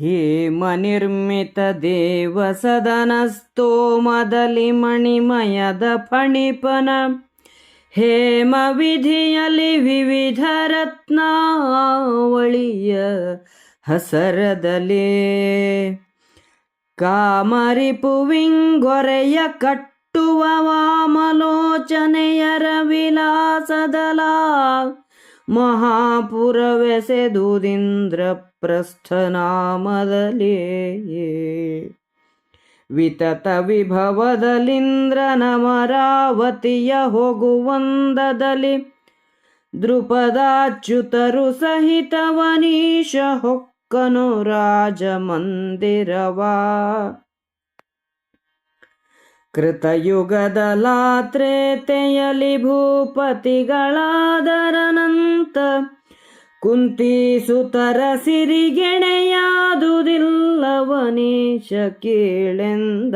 ಹೇಮನಿರ್ಮಿತ ದೇವ ಸದನ ಸ್ತೋಮದಲ್ಲಿ ಮಣಿಮಯದ ಫಣಿಪನ. ಹೇಮ ವಿಧಿಯಲ್ಲಿ ವಿವಿಧ ರತ್ನಾವಳಿಯ ಹಸರದಲೇ. ಕಾಮರಿಪುವಿಂಗೊರೆಯ ಕಟ್ಟುವ ವಾಮಲೋಚನೆಯರ ವಿಲಾಸದಲ. ಮಹಾಪುರವೆಸೆದುದಿಂದ್ರ ಪ್ರಸ್ಥನಾಮದಲೇ ವಿತತ ವಿಭವದಲಿಂದ್ರನಮರಾವತಿಯ ಹೋಗುವಂದದಲ್ಲಿ ದೃಪದಾಚ್ಯುತರು ಸಹಿತವನೀಶ ಹೊಕ್ಕನು ರಾಜಮಂದಿರವಾ. ಕೃತಯುಗದಲಾತ್ರೇತೆಯಲಿ ಭೂಪತಿಗಳಾದರನಂತ ಕುಂತಿಸುತರ ಸಿರಿಗೆಣೆಯಾದುದಿಲ್ಲವನೇಶ ಕೇಳೆಂದ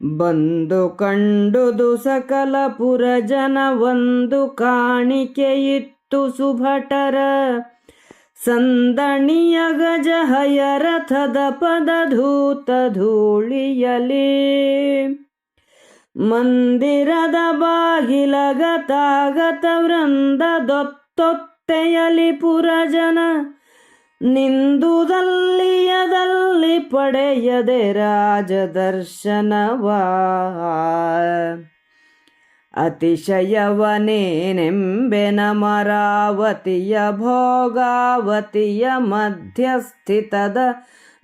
ಬಂದು ಕಂಡುದು ಸಕಲ ಪುರಜನ ಒಂದು ಕಾಣಿಕೆಯಿತ್ತು ಸುಭಟರ ಸಂದಣಿಯ ಗಜ ಪದ ಪದಧೂತ ಧೂಳಿಯಲಿ. ಮಂದಿರದ ಬಾಗಿಲಗತಾಗತ ವೃಂದ ದೊತ್ತೊತ್ತೆಯಲಿ ಪುರಜನ. ನಿಂದುದಲ್ಲಿಯದಲ್ಲಿ ಪಡೆಯದೆ ರಾಜದರ್ಶನವಾ. ಅತಿಶಯವನೇನೆಂಬೆನ ಮರಾವತಿಯ ಭೋಗಾವತಿಯ ಮಧ್ಯಸ್ಥಿತದ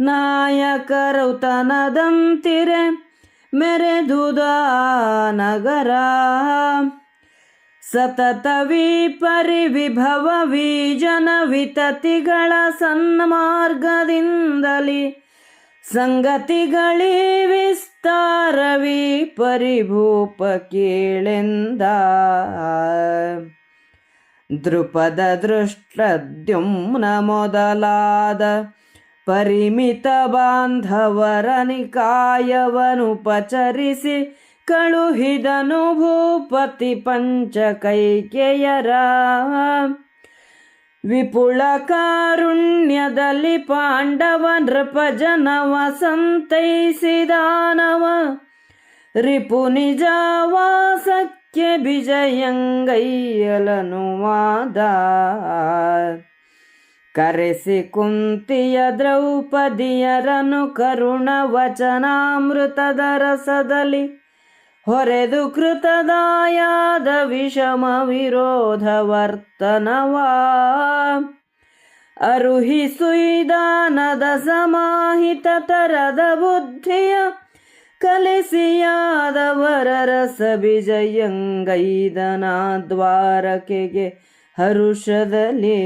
ನಾಯಕರುತನದಂತಿರೆ ಮೆರೆದುದ ನಗರ ಸತತ ಪರಿವಿಭವ ವಿಭವ ವಿಜನ ವಿತತಿಗಳ ಸನ್ಮಾರ್ಗದಿಂದಲಿ ಸಂಗತಿಗಳೇ ಪರಿಭೂಪ ಕೇಳೆಂದ. ದೃಪದ ದೃಷ್ಟದ್ಯುಮ್ನ ಮೊದಲಾದ ಪರಿಮಿತ ಬಾಂಧವರ ನಿಕಾಯವನುಪಚರಿಸಿ ಕಳುಹಿದನು ಭೂಪತಿ ಪಂಚಕೈಕೆಯರ. ವಿಪುಳ ಕಾರುಣ್ಯದಲ್ಲಿ ಪಾಂಡವ ನೃಪ ಜನವ ರಿಪು ನಿಜವಾಸಕ್ಕೆ ವಿಜಯಂಗೈಯಲನು ವಾದ ಕರೆಸಿ ಕುಂತಿಯ ದ್ರೌಪದಿಯರನು ಕರುಣ ವಚನಾಮೃತದ ರಸದಲ್ಲಿ ಹೊರೆದು ಕೃತದಾಯಾದ ವಿಷಮ ವಿರೋಧ ವರ್ತನವಾ ಅರುಹಿ ಸುಯ್ದಾನದ ಸಮಾಹಿತ ತರದ ಬುದ್ಧಿಯ ಕಲಿಸಿಯಾದವರ ರಸ ವಿಜಯಂಗೈದನ ದ್ವಾರಕೆಗೆ ಹರುಷದಲೇ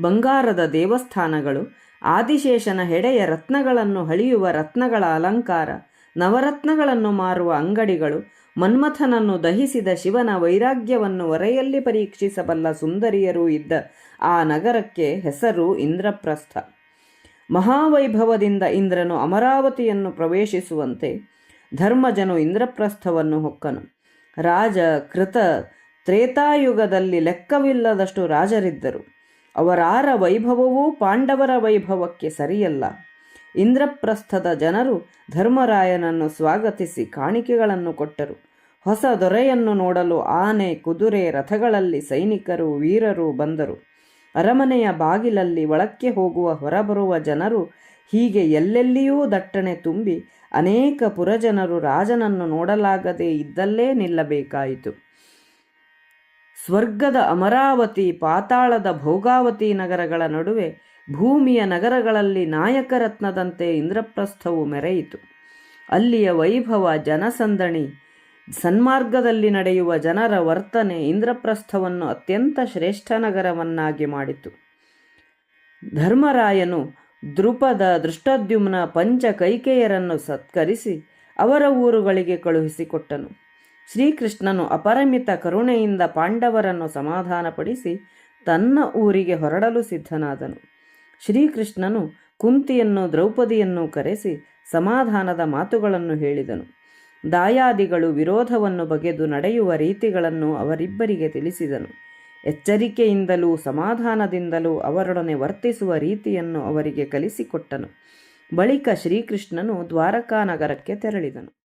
ಬಂಗಾರದ ದೇವಸ್ಥಾನಗಳು, ಆದಿಶೇಷನ ಹೆಡೆಯ ರತ್ನಗಳನ್ನು ಹಳಿಯುವ ರತ್ನಗಳ ಅಲಂಕಾರ, ನವರತ್ನಗಳನ್ನು ಮಾರುವ ಅಂಗಡಿಗಳು, ಮನ್ಮಥನನ್ನು ದಹಿಸಿದ ಶಿವನ ವೈರಾಗ್ಯವನ್ನು ಒರೆಯಲ್ಲಿ ಪರೀಕ್ಷಿಸಬಲ್ಲ ಸುಂದರಿಯರೂ ಇದ್ದ ಆ ನಗರಕ್ಕೆ ಹೆಸರು ಇಂದ್ರಪ್ರಸ್ಥ. ಮಹಾವೈಭವದಿಂದ ಇಂದ್ರನು ಅಮರಾವತಿಯನ್ನು ಪ್ರವೇಶಿಸುವಂತೆ ಧರ್ಮಜನು ಇಂದ್ರಪ್ರಸ್ಥವನ್ನು ಹೊಕ್ಕನು. ರಾಜ ಕೃತ ತ್ರೇತಾಯುಗದಲ್ಲಿ ಲೆಕ್ಕವಿಲ್ಲದಷ್ಟು ರಾಜರಿದ್ದರು. ಅವರಾರ ವೈಭವವೂ ಪಾಂಡವರ ವೈಭವಕ್ಕೆ ಸರಿಯಲ್ಲ. ಇಂದ್ರಪ್ರಸ್ಥದ ಜನರು ಧರ್ಮರಾಯನನ್ನು ಸ್ವಾಗತಿಸಿ ಕಾಣಿಕೆಗಳನ್ನು ಕೊಟ್ಟರು. ಹೊಸ ದೊರೆಯನ್ನು ನೋಡಲು ಆನೆ, ಕುದುರೆ, ರಥಗಳಲ್ಲಿ ಸೈನಿಕರು, ವೀರರು ಬಂದರು. ಅರಮನೆಯ ಬಾಗಿಲಲ್ಲಿ ಒಳಕ್ಕೆ ಹೋಗುವ ಹೊರಬರುವ ಜನರು ಹೀಗೆ ಎಲ್ಲೆಲ್ಲಿಯೂ ದಟ್ಟಣೆ ತುಂಬಿ ಅನೇಕ ಪುರಜನರು ರಾಜನನ್ನು ನೋಡಲಾಗದೆ ಇದ್ದಲ್ಲೇ ನಿಲ್ಲಬೇಕಾಯಿತು. ಸ್ವರ್ಗದ ಅಮರಾವತಿ, ಪಾತಾಳದ ಭೋಗಾವತಿ ನಗರಗಳ ನಡುವೆ ಭೂಮಿಯ ನಗರಗಳಲ್ಲಿ ನಾಯಕರತ್ನದಂತೆ ಇಂದ್ರಪ್ರಸ್ಥವು ಮೆರೆಯಿತು. ಅಲ್ಲಿಯ ವೈಭವ, ಜನಸಂದಣಿ ಸನ್ಮಾರ್ಗದಲ್ಲಿ ನಡೆಯುವ ಜನರ ವರ್ತನೆ ಇಂದ್ರಪ್ರಸ್ಥವನ್ನು ಅತ್ಯಂತ ಶ್ರೇಷ್ಠ ನಗರವನ್ನಾಗಿ ಮಾಡಿತು. ಧರ್ಮರಾಯನು ದೃಪದ ದೃಷ್ಟದ್ಯುಮ್ನ ಪಂಚ ಕೈಕೇಯರನ್ನು ಸತ್ಕರಿಸಿ ಅವರ ಊರುಗಳಿಗೆ ಕಳುಹಿಸಿಕೊಟ್ಟನು. ಶ್ರೀಕೃಷ್ಣನು ಅಪರಿಮಿತ ಕರುಣೆಯಿಂದ ಪಾಂಡವರನ್ನು ಸಮಾಧಾನಪಡಿಸಿ ತನ್ನ ಊರಿಗೆ ಹೊರಡಲು ಸಿದ್ಧನಾದನು. ಶ್ರೀಕೃಷ್ಣನು ಕುಂತಿಯನ್ನು ದ್ರೌಪದಿಯನ್ನು ಕರೆಸಿ ಸಮಾಧಾನದ ಮಾತುಗಳನ್ನು ಹೇಳಿದನು. ದಾಯಾದಿಗಳು ವಿರೋಧವನ್ನು ಬಗೆದು ನಡೆಯುವ ರೀತಿಗಳನ್ನು ಅವರಿಬ್ಬರಿಗೆ ತಿಳಿಸಿದನು. ಎಚ್ಚರಿಕೆಯಿಂದಲೂ ಸಮಾಧಾನದಿಂದಲೂ ಅವರೊಡನೆ ವರ್ತಿಸುವ ರೀತಿಯನ್ನು ಅವರಿಗೆ ಕಲಿಸಿಕೊಟ್ಟನು. ಬಳಿಕ ಶ್ರೀಕೃಷ್ಣನು ದ್ವಾರಕಾನಗರಕ್ಕೆ ತೆರಳಿದನು.